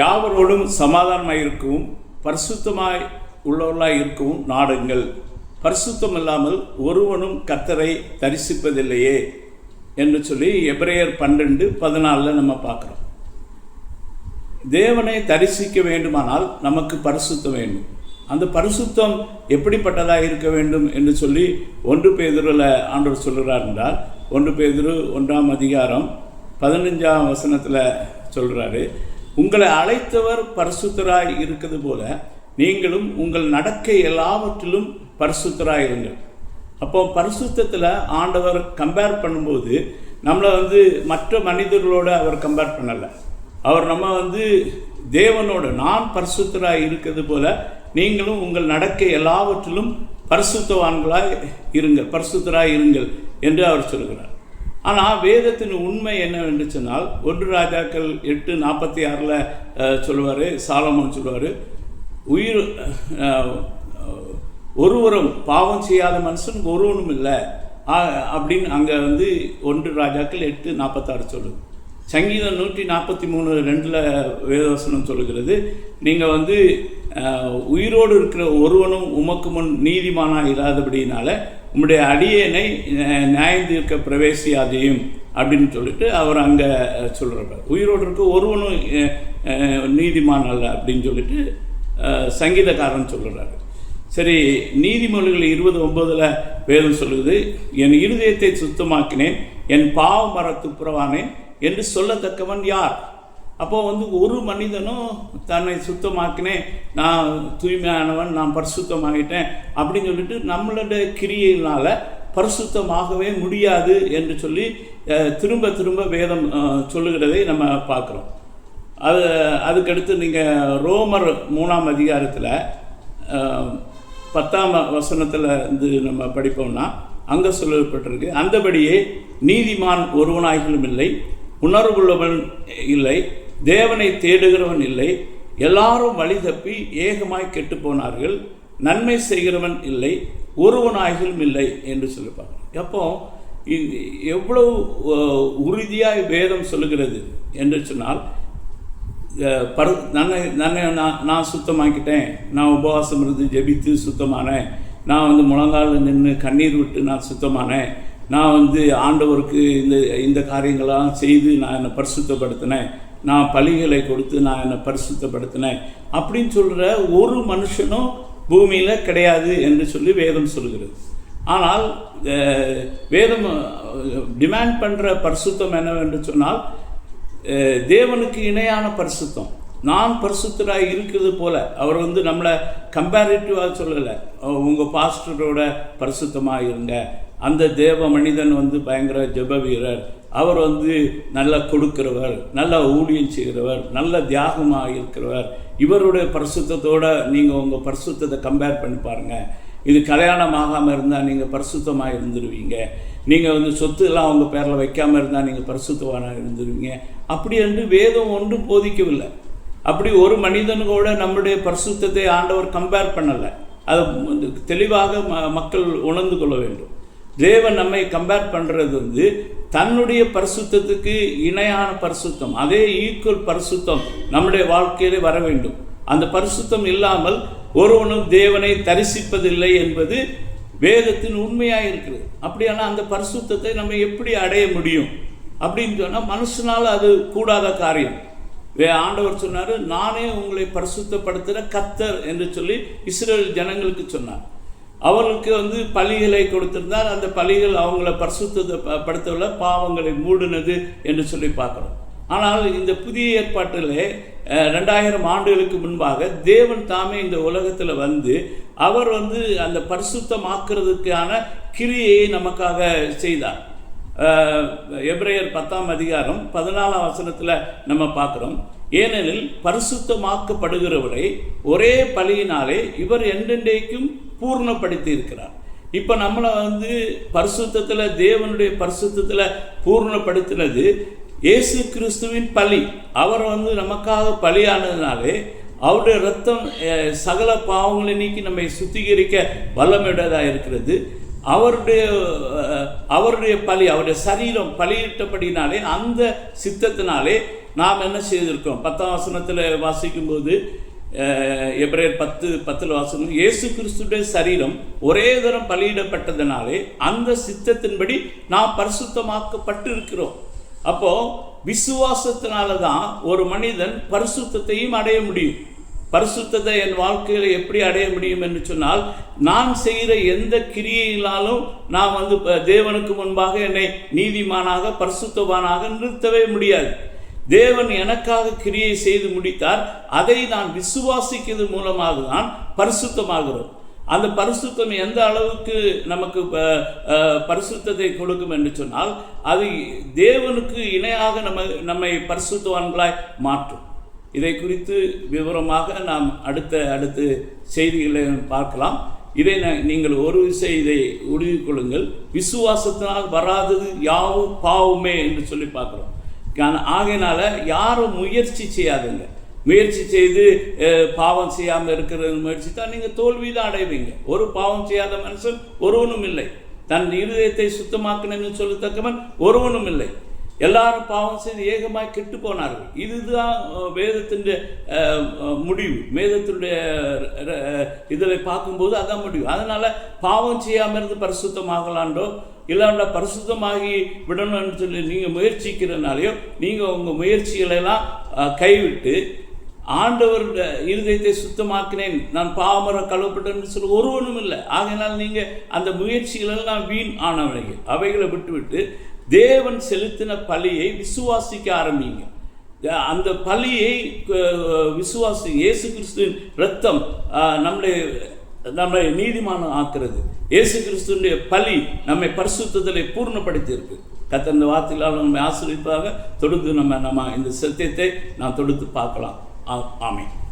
யாவரோடும் சமாதானமாக இருக்கவும் பரிசுத்தமாய் உள்ளவர்களாக இருக்கவும் நாடுங்கள். பரிசுத்தம் இல்லாமல் ஒருவனும் கத்தரை தரிசிப்பதில்லையே என்று சொல்லி எப்ரேயர் பன்னெண்டு பதினாலில் நம்ம பார்க்குறோம். தேவனை தரிசிக்க வேண்டுமானால் நமக்கு பரிசுத்தம் வேண்டும். அந்த பரிசுத்தம் எப்படிப்பட்டதாக இருக்க வேண்டும் என்று சொல்லி ஒன்று பேதுருவில் ஆண்டவர் சொல்கிறார் என்றால் ஒன்று பேதுரு ஒன்றாம் அதிகாரம் பதினஞ்சாம் வசனத்தில் சொல்கிறாரு உங்களை அழைத்தவர் பரிசுத்தராய் இருக்கிறது போல நீங்களும் உங்கள் நடக்கை எல்லாவற்றிலும் பரிசுத்தராய் இருங்கள் அப்போ பரிசுத்தத்தில் ஆண்டவர் கம்பேர் பண்ணும்போது நம்மளை வந்து மற்ற மனிதர்களோடு அவர் கம்பேர் பண்ணலை. அவர் நம்ம வந்து தேவனோட நான் பரிசுத்தராய் இருக்கிறது போல நீங்களும் உங்கள் நடக்கை எல்லாவற்றிலும் பரிசுத்தவான்களாய் இருங்கள் பரிசுத்தராய் இருங்கள் என்று அவர் சொல்கிறார் ஆனால் வேதத்தின் உண்மை என்னவென்று சொன்னால் ஒன்று ராஜாக்கள் எட்டு நாற்பத்தி ஆறில் சொல்லுவார் சாலமோன் சொல்லுவார் உயிர் ஒருவரும் பாவம் செய்யாத மனுஷன் ஒருவனும் இல்லை. அப்படின்னு அங்கே வந்து ஒன்று ராஜாக்கள் எட்டு நாற்பத்தாறு சொல்லுது சங்கீதம் நூற்றி நாற்பத்தி மூணு ரெண்டில் வேதவசனம் சொல்லுகிறது நீங்கள் வந்து உயிரோடு இருக்கிற ஒருவனும் உமக்கு முன் நீதிமானாக இராதபடியினால உம்முடைய அடியேனை அஹ், பிரவேசியாதையும் அப்படின்னு சொல்லிட்டு அவர் அங்கே சொல்கிறார் உயிரோடு இருக்க ஒருவனும் நீதிமான நீதிமான் அல்ல அப்படின்னு சொல்லிட்டு சங்கீதக்காரன் சொல்கிறாரு சரி நீதிமொழிகள் இருபது ஒன்பதில் வேதம் சொல்லுது என் இருதயத்தை சுத்தமாக்கினேன் என் பாவ மரத்து புறவானேன் என்று சொல்லத்தக்கவன் யார்? அப்போ வந்து ஒரு மனிதனும் தன்னை சுத்தமாக்கினேன். நான் தூய்மையானவன் நான் பரிசுத்தமாகிட்டேன் அப்படின்னு சொல்லிட்டு நம்மளோட கிரியினால் பரிசுத்தமாகவே முடியாது என்று சொல்லி திரும்ப திரும்ப வேதம் சொல்லுகிறதை நம்ம பார்க்குறோம். அது அதுக்கடுத்து நீங்கள் ரோமர் மூணாம் அதிகாரத்தில் பத்தாம் வசனத்தில் இருந்து நம்ம படிப்போம்னா அங்கே சொல்லப்பட்டிருக்கு அந்தபடியே நீதிமான் ஒருவனாய்களும் இல்லை உணர்வுள்ளவன் இல்லை தேவனை தேடுகிறவன் இல்லை. எல்லாரும் வழி தப்பி ஏகமாய் கெட்டு போனார்கள். நன்மை செய்கிறவன் இல்லை. ஒருவனாய்களும் இல்லை என்று சொல்லிப்பாங்க அப்போ இது எவ்வளவு உறுதியாய் வேதம் சொல்லுகிறது என்று சொன்னால் அஹ் பரு நன்னை நன்னை நான் நான் சுத்தமாக்கிட்டேன். நான் உபவாசம் இருந்து ஜெபித்து சுத்தமானேன். நான் வந்து முழங்கால நின்று கண்ணீர் விட்டு நான் சுத்தமானேன். நான் வந்து ஆண்டவருக்கு இந்த இந்த காரியங்களாம் செய்து நான் என்னை பரிசுத்தப்படுத்தினேன். நான் பலிகளை கொடுத்து நான் என்னை பரிசுத்தப்படுத்தினேன். அப்படின்னு சொல்கிற ஒரு மனுஷனும் பூமியில் கிடையாது என்று சொல்லி வேதம் சொல்கிறது. ஆனால் வேதம் டிமாண்ட் பண்ணுற பரிசுத்தம் என்னவென்று சொன்னால் தேவனுக்கு இணையான பரிசுத்தம். நான் பரிசுத்தராக இருக்கிறது போல் அவர் வந்து நம்மளை கம்பேரிட்டிவாக சொல்லலை. உங்கள் பாஸ்டரோட பரிசுத்தமாக இருங்க அந்த தேவ மனிதன் வந்து பயங்கர ஜெப வீரர். அவர் வந்து நல்லா கொடுக்கிறவர் நல்ல ஊழியம் செய்கிறவர் நல்ல தியாகமாக இருக்கிறவர். இவருடைய பரிசுத்தத்தோட நீங்கள் உங்கள் பரிசுத்தத்தை கம்பேர் பண்ணி பாருங்கள் இது கல்யாணம் ஆகாமல் இருந்தால் நீங்கள் பரிசுத்தமாக இருந்துருவீங்க. நீங்கள் வந்து சொத்து எல்லாம் உங்கள் பேரில் வைக்காமல் இருந்தால் நீங்கள் பரிசுத்தவானாக இருந்துருவீங்க. அப்படி என்று வேதம் ஒன்றும் போதிக்கவில்லை. அப்படி ஒரு மனிதனோட நம்முடைய பரிசுத்தத்தை ஆண்டவர் கம்பேர் பண்ணலை. அதை வந்து தெளிவாக ம மக்கள் உணர்ந்து கொள்ள வேண்டும். தேவன் நம்மை கம்பேர் பண்ணுறது வந்து தன்னுடைய பரிசுத்தத்துக்கு இணையான பரிசுத்தம் அதே ஈக்குவல் பரிசுத்தம் நம்முடைய வாழ்க்கையிலே வர வேண்டும். அந்த பரிசுத்தம் இல்லாமல் ஒருவனும் தேவனை தரிசிப்பதில்லை என்பது வேதத்தின் உண்மையாக இருக்கிறது. அப்படியானா அந்த பரிசுத்தத்தை நம்ம எப்படி அடைய முடியும்? அப்படின்னு சொன்னால் மனுஷனால் அது கூடாத காரியம். வே ஆண்டவர் சொன்னார் நானே உங்களை பரிசுத்தப்படுத்துகிற கத்தர் என்று சொல்லி இஸ்ரேல் ஜனங்களுக்கு சொன்னார். அவனுக்கு வந்து பலிகளை கொடுத்திருந்தால் அந்த பலிகள் அவங்கள பரிசுத்தப்படுத்தவில்லை பாவங்களை மூடினது என்று சொல்லி பார்க்குறோம். ஆனால் இந்த புதிய ஏற்பாட்டிலே ரெண்டாயிரம் ஆண்டுகளுக்கு முன்பாக தேவன் தாமே இந்த உலகத்தில் வந்து அவர் வந்து அந்த பரிசுத்தமாக்குறதுக்கான கிரியையை நமக்காக செய்தார். அஹ், பத்தாம் அதிகாரம் பதினாலாம் வசனத்தில் நம்ம பார்க்குறோம். ஏனெனில் பரிசுத்தமாக்கப்படுகிறவரை ஒரே பலியினாலே இவர் என்றென்றைக்கும் பூர்ணப்படுத்தி இருக்கிறார் இப்போ நம்மளை வந்து பரிசுத்தத்தில் தேவனுடைய பரிசுத்தத்தில் பூர்ணப்படுத்தினது இயேசு கிறிஸ்துவின் பலி. அவர் வந்து நமக்காக பலியானதுனாலே அவருடைய ரத்தம் சகல பாவங்களை நீக்கி நம்மை சுத்திகரிக்க வல்லமிடதாக இருக்கிறது. அவருடைய அவருடைய பலி அவருடைய சரீரம் பலியிட்டபடினாலே அந்த சித்தத்தினாலே நாம் என்ன செய்திருக்கோம் பத்தாம் வசனத்தில் வாசிக்கும்போது எப்ரேர் பத்து பத்தில் வாசனம் இயேசு கிறிஸ்துடைய சரீரம் ஒரே தரம் பலியிடப்பட்டதுனாலே அந்த சித்தத்தின்படி நாம் பரிசுத்தமாக்கப்பட்டு இருக்கிறோம் அப்போது விசுவாசத்தினால தான் ஒரு மனிதன் பரிசுத்தையும் அடைய முடியும். பரிசுத்தத்தை என் வாழ்க்கையில் எப்படி அடைய முடியும் என்று சொன்னால் நான் செய்கிற எந்த கிரியையினாலும் நான் வந்து தேவனுக்கு முன்பாக என்னை நீதிமானாக பரிசுத்தவானாக நிறுத்தவே முடியாது. தேவன் எனக்காக கிரியை செய்து முடித்தார். அதை நான் விசுவாசிக்கிறது மூலமாக தான் பரிசுத்தமாகிறோம் அந்த பரிசுத்தம் எந்த அளவுக்கு நமக்கு ப- பரிசுத்தத்தை கொடுக்கும் என்று சொன்னால் அது தேவனுக்கு இணையாக நம்ம நம்மை பரிசுத்தவான்களாய் மாற்றும். இதை குறித்து விவரமாக நாம் அடுத்த அடுத்து செய்திகளை பார்க்கலாம். இதை ந- நீங்கள் ஒரு விஷயம் இதை உறுதி கொள்ளுங்கள் விசுவாசத்தினால் வராதது யாவும் பாவுமே என்று சொல்லி பார்க்குறோம். ஆகையினால யாரும் முயற்சி செய்யாதுங்க. முயற்சி செய்து பாவம் செய்யாமல் இருக்கிற முயற்சி தான் நீங்கள் தோல்வி தான் அடைவீங்க. ஒரு பாவம் செய்யாத மனுஷன் ஒருவனும் இல்லை. தன் இருதயத்தை சுத்தமாக்கணும்னு சொல்லத்தக்கவன் ஒருவனும் இல்லை. எல்லாரும் பாவம் செய்து ஏகமாய் கெட்டு போனார்கள். இதுதான் வேதத்தின் முடிவு. வேதத்தினுடைய இதில் பார்க்கும்போது அதான் முடிவு. அதனால் பாவம் செய்யாமல் இருந்து பரிசுத்தமாகலாண்டோ இல்லாண்டா பரிசுத்தமாகி விடணும்னு சொல்லி நீங்கள் முயற்சிக்கிறனாலையோ நீங்கள் உங்கள் முயற்சிகளெல்லாம் கைவிட்டு ஆண்டவர் இருதயத்தை சுத்தமாக்கினேன். நான் பாவமர கழுவப்பட்டேன்னு சொல்லி ஒருவனும் இல்லை. ஆகையினால் நீங்கள் அந்த முயற்சிகளெல்லாம் வீண் ஆனவைகள் அவைகளை விட்டுவிட்டு தேவன் செலுத்தின பலியை விசுவாசிக்க ஆரம்பிங்க. அந்த பலியை விசுவாசி இயேசு கிறிஸ்துவின் ரத்தம் நம்முடைய நம்மை நீதிமானம் ஆக்குறது. இயேசு கிறிஸ்துவினுடைய பலி நம்மை பரிசுத்தத்திலே பூர்ணப்படுத்தியிருக்கு. கத்தந்த கத்த வார்த்தைகளால் நம்மை ஆசிரியப்பாக தொடுத்து நம்ம நம்ம இந்த சத்தியத்தை நான் தொடுத்து பார்க்கலாம். Amen.